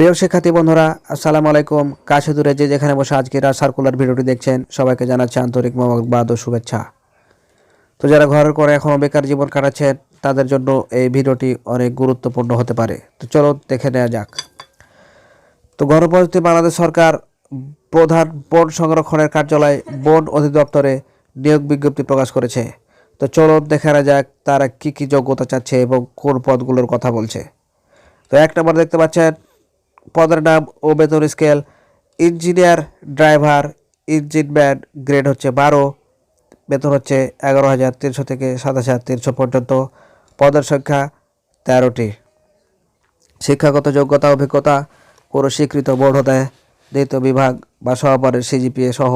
প্রিয় শিক্ষার্থী বন্ধুরা, আসসালামু আলাইকুম। কাছে দূরে যে যেখানে বসে আজকের সার্কুলার ভিডিওটি দেখছেন, সবাইকে জানাচ্ছি আন্তরিক মোবারকবাদ ও শুভেচ্ছা। তো যারা ঘরের করে এখনও বেকার জীবন কাটাচ্ছেন, তাদের জন্য এই ভিডিওটি অনেক গুরুত্বপূর্ণ হতে পারে। তো চলো দেখে নেওয়া যাক। তো গণপ্রজাতন্ত্রী বাংলাদেশ সরকার প্রধান বন সংরক্ষণের কার্যালয় বন অধিদপ্তরে নিয়োগ বিজ্ঞপ্তি প্রকাশ করেছে। তো চলো দেখে নেওয়া যাক, তারা কি কি যোগ্যতা চাচ্ছে এবং কোন পদগুলোর কথা বলছে। তো এক নম্বর দেখতে পাচ্ছেন পদের নাম ও বেতন scale engineer driver engineman grade হচ্ছে বারো, বেতন হচ্ছে এগারো হাজার তিনশো থেকে সাতাশ হাজার তিনশো পর্যন্ত, পদের সংখ্যা তেরোটি। শিক্ষাগত যোগ্যতা, অভিজ্ঞতা, কোনো স্বীকৃত বোর্ড হতে দ্বিতীয় বিভাগ বা সহপাঠের সিজিপিএ সহ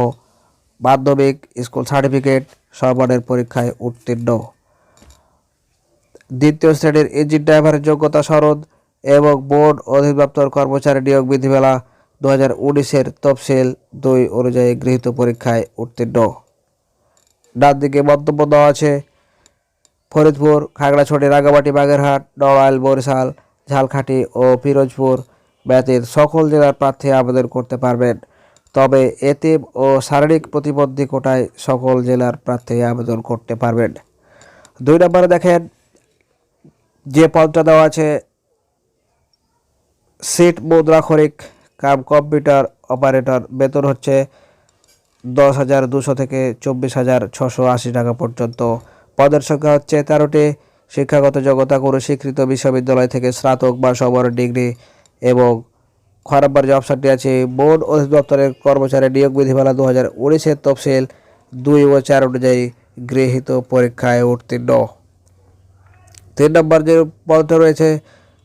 মাধ্যমিক স্কুল সার্টিফিকেট সহপাঠের পরীক্ষায় উত্তীর্ণ। দ্বিতীয় শ্রেণির ইঞ্জিন ড্রাইভারের যোগ্যতা সনদ এবং বোর্ড অধিদপ্তর কর্মচারী নিয়োগ বিধিমালা দু হাজার উনিশের তফসিল দুই অনুযায়ী গৃহীত পরীক্ষায় উত্তীর্ণ। ডান দিকে মন্তব্য দেওয়া আছে, ফরিদপুর, খাগড়াছড়ি, রাঙ্গামাটি, বাগেরহাট, নড়াইল, বরিশাল, ঝালকাঠি ও পিরোজপুর ব্যতীত সকল জেলার প্রার্থী আবেদন করতে পারবেন। তবে এতিম ও শারীরিক প্রতিবন্ধী কোটায় সকল জেলার প্রার্থী আবেদন করতে পারবেন। দুই নম্বরে দেখেন, যে পদটা দেওয়া আছে সিট মুদ্রাক্ষরিক কাম কম্পিউটার অপারেটর বেতন হচ্ছে দশ হাজার দুশো থেকে চব্বিশ হাজার ছশো আশি টাকা পর্যন্ত। পদের সংখ্যা হচ্ছে তেরোটি। শিক্ষাগত যোগ্যতা কোনো স্বীকৃত বিশ্ববিদ্যালয় থেকে স্নাতক বা সবার ডিগ্রি এবং খ নম্বর যে অপশনটি আছে। বোর্ড অধিদপ্তরের কর্মচারী নিয়োগ বিধিমালা দু হাজার উনিশের তফসিল দুই ও চার অনুযায়ী গৃহীত পরীক্ষায় উত্তীর্ণ। তিন নম্বর যে পদটা রয়েছে,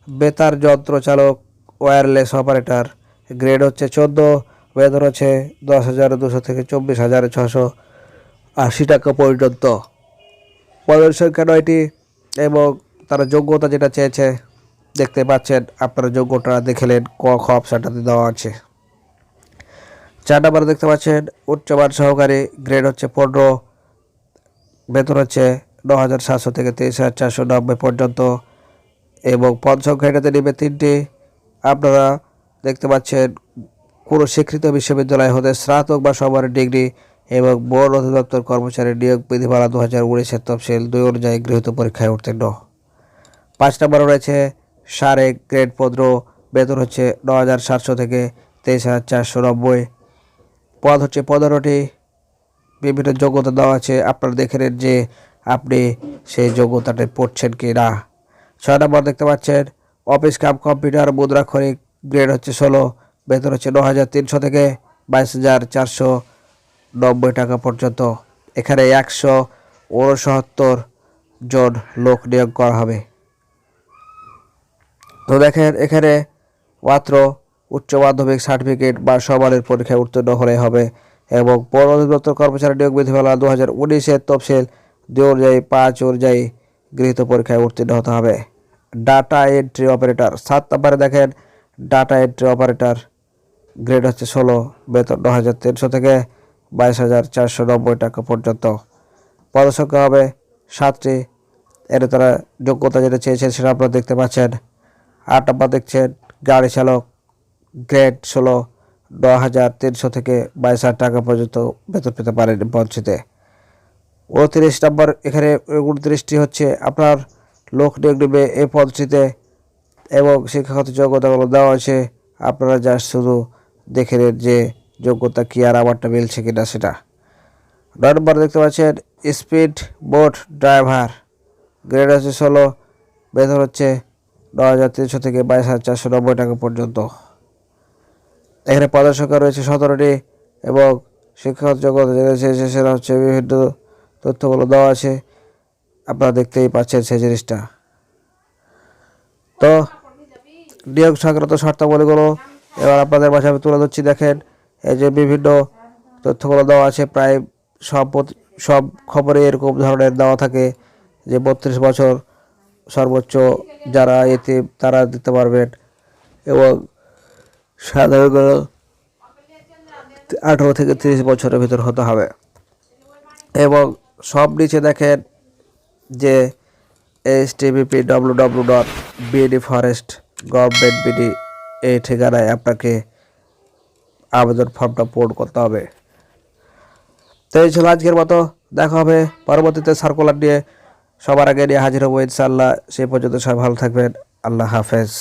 বেতার যন্ত্র চালক ওয়্যারলেস অপারেটর গ্রেড হচ্ছে চোদ্দ বেতন হচ্ছে দশ হাজার দুশো থেকে চব্বিশ হাজার ছশো আশি টাকা পর্যন্ত। পদের সংখ্যা নয়টি এবং তারা যোগ্যতা যেটা চেয়েছে, দেখতে পাচ্ছেন, আপনারা যোগ্যতা দেখলেন ক, খ অপশানটাতে দেওয়া আছে। চার নম্বরে দেখতে পাচ্ছেন উচ্চমান সহকারী গ্রেড হচ্ছে পনেরো, বেতন হচ্ছে ন হাজার সাতশো থেকে তেইশ হাজার চারশো নব্বই পর্যন্ত এবং পদ সংখ্যা এটাতে নেবে তিনটি। আপনারা দেখতে পাচ্ছেন কোনো স্বীকৃত বিশ্ববিদ্যালয় হতে স্নাতক বা সবার ডিগ্রি এবং বোর্ড অধিদপ্তর কর্মচারী নিয়োগ বিধিমালা দু হাজার উনিশের তফসিল দুই অনুযায়ী গৃহীত পরীক্ষায় উত্তীর্ণ। পাঁচ নম্বরে রয়েছে সাড়ে গ্রেড পনেরো, বেতন হচ্ছে ন হাজার সাতশো থেকে তেইশ হাজার চারশো নব্বই। পদ হচ্ছে পনেরোটি। বিভিন্ন যোগ্যতা দেওয়া আছে, আপনারা দেখে নেন যে আপনি সেই যোগ্যতাটা পড়ছেন কি না ছয় নম্বর দেখতে পাচ্ছেন অফিস কাম কম্পিউটার মুদ্রাক্ষরিক গ্রেড হচ্ছে ষোলো, বেতন হচ্ছে ন হাজার তিনশো থেকে বাইশ হাজার চারশো নব্বই টাকা পর্যন্ত। এখানে একশো উনসত্তর জন লোক নিয়োগ করা হবে। তো দেখেন, এখানে মাত্র উচ্চ মাধ্যমিক সার্টিফিকেট বা সমানের পরীক্ষায় উত্তীর্ণ হলে হবে এবং পৌর অধিদপ্তর কর্মচারী নিয়োগ বিধিমালা দু হাজার উনিশের তফসিল দুই অনুযায়ী পাঁচ অনুযায়ী গৃহীত পরীক্ষায় উত্তীর্ণ হতে হবে। ডাটা এন্ট্রি অপারেটর সাত নম্বরে দেখেন ডাটা এন্ট্রি অপারেটর গ্রেড হচ্ছে ষোলো, বেতন ন হাজার তিনশো থেকে বাইশ হাজার চারশো নব্বই টাকা পর্যন্ত। পদসংখ্যা হবে সাতটি, এর তারা যোগ্যতা যেটা চেয়েছেন সেটা আপনারা দেখতে পাচ্ছেন। আট নম্বর দেখছেন, গাড়ি চালক গ্রেড ষোলো ন হাজার তিনশো থেকে বাইশ হাজার টাকা পর্যন্ত বেতন পেতে পারেন পঞ্চিতে উনত্রিশ নম্বর এখানে উনত্রিশটি হচ্ছে আপনার লোক নিয়োগ নেবে এই পদটিতে এবং শিক্ষাগত যোগ্যতাগুলো দেওয়া আছে আপনারা জাস্ট শুধু দেখে নেন যে যোগ্যতা কী আর আমারটা মিলছে কিনা সেটা। নয় নম্বর দেখতে পাচ্ছেন, স্পিড বোট ড্রাইভার। গ্রেড হচ্ছে ষোলো, বেতন হচ্ছে ন হাজার তিনশো থেকে বাইশ হাজার চারশো নব্বই টাকা পর্যন্ত। এখানে পদের সংখ্যা রয়েছে সতেরোটি এবং শিক্ষাগত যোগ্যতা যেটা সেটা হচ্ছে বিভিন্ন তথ্যগুলো দেওয়া আছে। আপনারা দেখতেই পাচ্ছেন সেই জিনিসটা। তো, নিয়োগ সংক্রান্ত শর্তাবলীগুলো এবার আপনাদের মাঝে আমি তুলে ধরছি, দেখেন, এই যে বিভিন্ন তথ্যগুলো দেওয়া আছে, প্রায় সব সব খবরে এরকম ধরনের দেওয়া থাকে যে বত্রিশ বছর সর্বোচ্চ যারা এতে, তারা দিতে পারবেন এবং সাধারণত আঠেরো থেকে তিরিশ বছরের ভিতর হতে হবে। এবং সব নিচে দেখেন যে H TVP W W dot BD forest government BD এই ঠিকানায় আপনাকে আবেদন ফর্মটা পূরণ করতে হবে। তো এই ছিল আজকের মতো। দেখা হবে পরবর্তীতে সার্কুলার নিয়ে। সবার আগে নিয়ে হাজির হব ইনশাল্লাহ সেই পর্যন্ত সবাই ভালো থাকবেন। আল্লাহ হাফেজ।